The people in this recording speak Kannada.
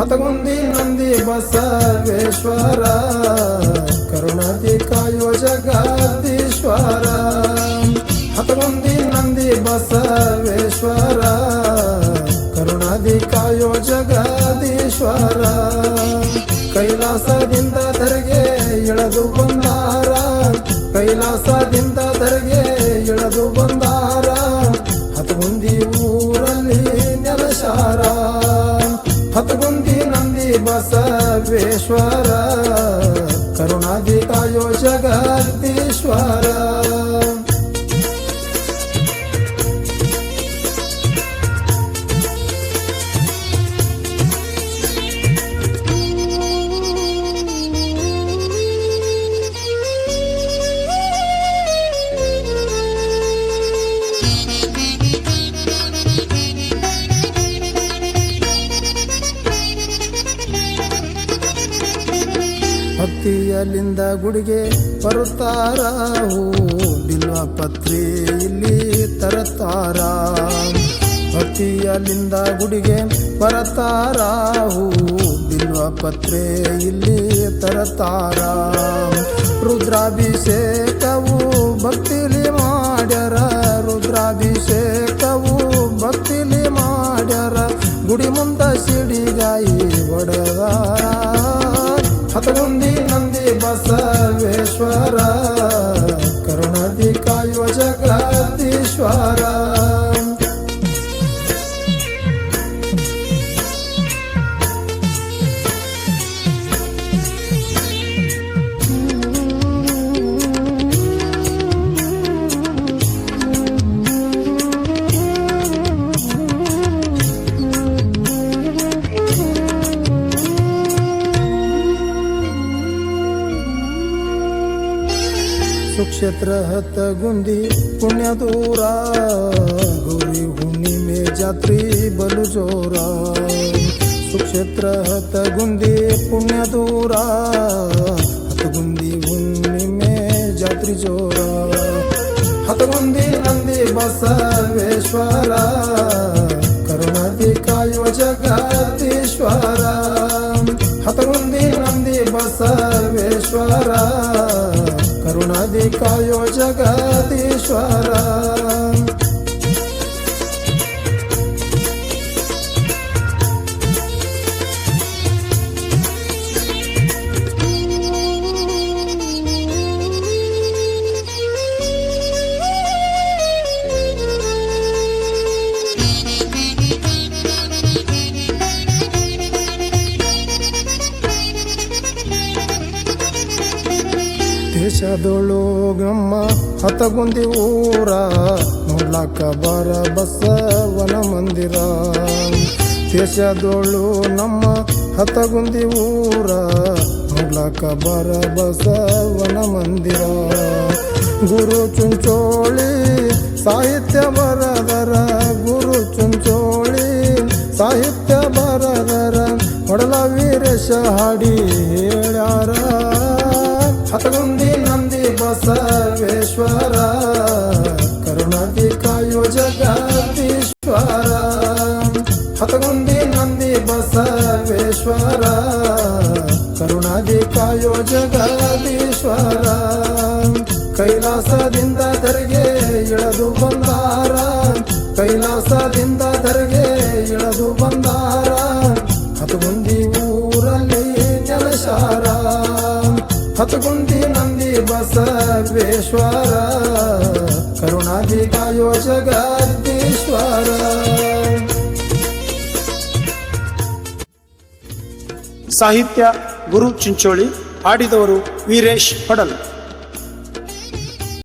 ಹತಗುಂದಿ ನಂದಿ ಬಸವೇಶ್ವರ, ಕರುಣಾತಿ ಕಾಯೋ ಜಗದೀಶ್ವರ. ಹತಗುಂದಿ ನಂದಿ ಬಸವೇಶ್ವರ ಕರುಣಾದಿ ಕಾಯೋ ಜಗದೀಶ್ವರ. ಕೈಲಾಸದಿಂದ ಧರೆಗೆ ಇಳದು ಬಂದಾರ ಕೈಲಾಸದಿಂದ ಧರೆಗೆ ಇಳದು ಬಂದಾರ ಬಸವೇಶ್ವರ ಕರುಣಾದಿ ಕಾಯೋ ಭಕ್ತಿಯಲ್ಲಿಂದ ಗುಡಿಗೆ ಬರುತ್ತಾರ? ಹೂ ಬಿಲ್ವ ಪತ್ರಿ ಇಲ್ಲಿ ತರತಾರ ಭಕ್ತಿಯಲ್ಲಿಂದ ಗುಡಿಗೆ ಬರತಾರ ಹೂ ಬಿಲ್ವ ಪತ್ರೆ ಇಲ್ಲಿ ತರತಾರ ರುದ್ರಾಭಿಷೇಕವು ಭಕ್ತಿಲಿ ಮಾಡ್ಯರ, ರುದ್ರಾಭಿಷೇಕವು ಭಕ್ತಿಲಿ ಮಾಡ್ಯರ. ಗುಡಿ ಮುಂದ ಸಿಡಿಗಾಯಿ ಒಡೆದಾರ. ಹತಗುಂದಿ ನಂದಿ ಬಸವೇಶ್ವರ ಕರುಣಾದಿ ಕಾಯುವ ಜಗದೀಶ್ವರ. ಸುಕ್ಷೇತ್ರ ಹತಗುಂದಿ ಪುಣ್ಯ ದೂರ ಗೌರಿ ಹುಣ್ಣಿಮೆ ಜಾತ್ರಿ ಬಲು ಜೋರ ಸುಕ್ಷೇತ್ರ ಹತಗುಂದಿ ಪುಣ್ಯ ದೂರ ಹತಗುಂದಿ ಹುಣ್ಣಿಮೆ ಜಾತ್ರಿ ಜೋರ ಹತಗುಂದಿ ನಂದಿ ಬಸವೇಶ್ವರ ಕರುಣಾದಿ ಕಾಯುವ ಜಗದೀಶ್ವರ ಹತಗುಂದಿ ನಂದಿ ಬಸವೇಶ್ವರ ಕರುಣಾದಿ ಕಾಯೋ ಜಗದೀಶ್ವರ ದೇಶದೊಳು ನಮ್ಮ ಹತಗುಂದಿ ಊರ, ನೋಡ್ಲಾಕ ಬರ ಬಸವನ ಮಂದಿರ. ದೇಶದೊಳು ನಮ್ಮ ಹತಗುಂದಿ ಊರ, ನೋಡ್ಲಾಕ ಬರ ಬಸವನ ಮಂದಿರ. ಗುರು ಚುಂಚೋಳಿ ಸಾಹಿತ್ಯ ಬರದರ, ಗುರು ಚುಂಚೋಳಿ ಸಾಹಿತ್ಯ ಬರದರ ಹೊಡಲ ವೀರೇಶ ಹಾಡಿ ಹೇಳ್ಯಾರ. ಹತಗುಂದಿ ನಂದಿ ಬಸವೇಶ್ವರ ಕರುಣಾದಿ ಕಾಯೋ ಜಗದೀಶ್ವರ. ಹತಗುಂದಿ ನಂದಿ ಬಸವೇಶ್ವರ ಕರುಣಾದಿ ಕಾಯೋ ಜಗದೀಶ್ವರ. ಕೈಲಾಸದಿಂದ ಧರೆಗೆ ಇಳದು ಬಂದಾರ ಕೈಲಾಸದಿಂದ ಧರೆಗೆ ಇಳದು ಬಂದಾರ ಹತಗುಂದಿ ನಂದಿ ಬಸವೇಶ್ವರ ಕರುಣಾದಿ ಕಾಯೋ ಜಗದೀಶ್ವರ. ಸಾಹಿತ್ಯ ಗುರು ಚಿಂಚೋಳಿ ಆಡಿದವರು ವೀರೇಶ್ ಪಡಲ್.